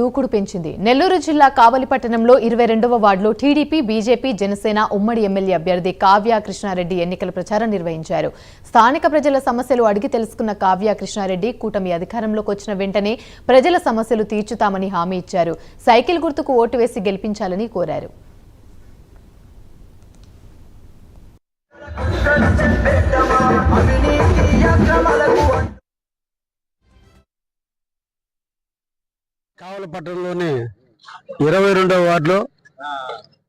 దూకుడు పెంచింది. నెల్లూరు జిల్లా కావలిపట్టణంలో ఇరవై రెండవ వార్డులో టీడీపీ బీజేపీ జనసేన ఉమ్మడి ఎమ్మెల్యే అభ్యర్థి కావ్య కృష్ణారెడ్డి ఎన్నికల ప్రచారం నిర్వహించారు. స్థానిక ప్రజల సమస్యలు అడిగి తెలుసుకున్న కావ్య కృష్ణారెడ్డి కూటమి అధికారంలోకి వచ్చిన వెంటనే ప్రజల సమస్యలు తీర్చుతామని హామీ ఇచ్చారు. సైకిల్ గుర్తుకు ఓటు వేసి గెలిపించాలని కోరారు. కావలపట్టణంలోని ఇరవై రెండవ వార్డులో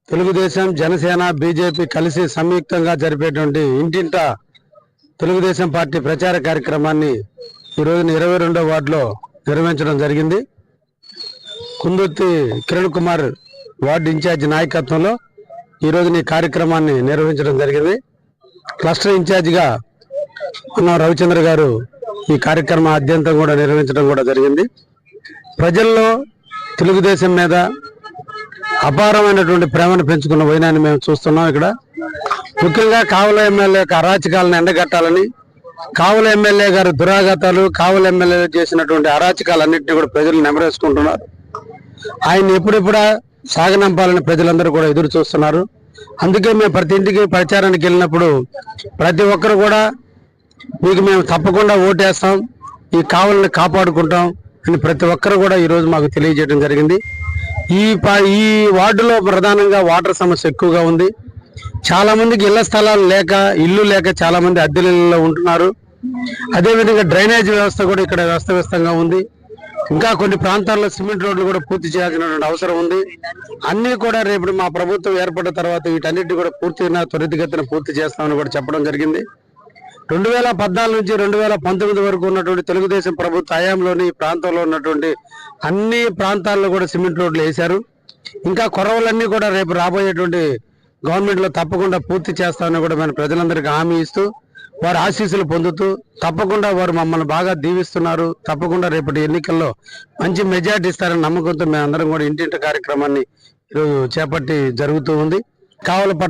తెలుగుదేశం జనసేన బీజేపీ కలిసి సంయుక్తంగా జరిపేటువంటి ఇంటింట తెలుగుదేశం పార్టీ ప్రచార కార్యక్రమాన్ని ఈ ఇరవై రెండవ వార్డులో నిర్వహించడం జరిగింది. కుందుర్తి కిరణ్ కుమార్ వార్డు ఇన్ఛార్జి నాయకత్వంలో ఈ ఈ కార్యక్రమాన్ని నిర్వహించడం జరిగింది. క్లస్టర్ ఇన్ఛార్జిగా ఉన్న రవిచంద్ర గారు ఈ కార్యక్రమం అత్యంతం కూడా నిర్వహించడం కూడా జరిగింది. ప్రజల్లో తెలుగుదేశం మీద అపారమైనటువంటి ప్రేమను పెంచుకున్న వైనాన్ని మేము చూస్తున్నాం ఇక్కడ. ముఖ్యంగా కావల ఎమ్మెల్యే యొక్క అరాచకాలను ఎండగట్టాలని కావల ఎమ్మెల్యే గారు దురాఘాతాలు కావల ఎమ్మెల్యే చేసినటువంటి అరాచకాలన్నింటినీ కూడా ప్రజలు నెమరేసుకుంటున్నారు. ఆయన ఎప్పుడెప్పుడా సాగనంపాలని ప్రజలందరూ కూడా ఎదురు చూస్తున్నారు. అందుకే మేము ప్రతి ఇంటికి ప్రచారానికి వెళ్ళినప్పుడు ప్రతి ఒక్కరు కూడా మీకు మేము తప్పకుండా ఓటేస్తాం ఈ కావలని కాపాడుకుంటాం అని ప్రతి ఒక్కరు కూడా ఈరోజు మాకు తెలియజేయడం జరిగింది. ఈ ప- ఈ వార్డులో ప్రధానంగా వాటర్ సమస్య ఎక్కువగా ఉంది. చాలామందికి ఇళ్ళ స్థలాలు లేక ఇల్లు లేక చాలామంది అద్దెలలో ఉంటున్నారు. అదేవిధంగా డ్రైనేజ్ వ్యవస్థ కూడా ఇక్కడ వ్యస్తవ్యస్తంగా ఉంది. ఇంకా కొన్ని ప్రాంతాల్లో సిమెంట్ రోడ్లు కూడా పూర్తి చేయాల్సినటువంటి అవసరం ఉంది. అన్నీ కూడా రేపు మా ప్రభుత్వం ఏర్పడిన తర్వాత వీటన్నిటిని కూడా పూర్తిగా త్వరితగతిన పూర్తి చేస్తామని కూడా చెప్పడం జరిగింది. రెండు వేల పద్నాలుగు నుంచి రెండు వేల పంతొమ్మిది వరకు ఉన్నటువంటి తెలుగుదేశం ప్రభుత్వ హయాంలోని ఈ ప్రాంతంలో ఉన్నటువంటి అన్ని ప్రాంతాల్లో కూడా సిమెంట్ రోడ్లు వేశారు. ఇంకా కొరవలన్నీ కూడా రేపు రాబోయేటువంటి గవర్నమెంట్లో తప్పకుండా పూర్తి చేస్తామని కూడా మేము ప్రజలందరికీ హామీ ఇస్తూ వారి ఆశీస్సులు పొందుతూ తప్పకుండా వారు మమ్మల్ని బాగా దీవిస్తున్నారు. తప్పకుండా రేపటి ఎన్నికల్లో మంచి మెజార్టీ ఇస్తారని నమ్మకంతో మేము అందరం కూడా ఇంటింటి కార్యక్రమాన్ని ఈరోజు చేపట్టి జరుగుతూ ఉంది. కావలపట్ట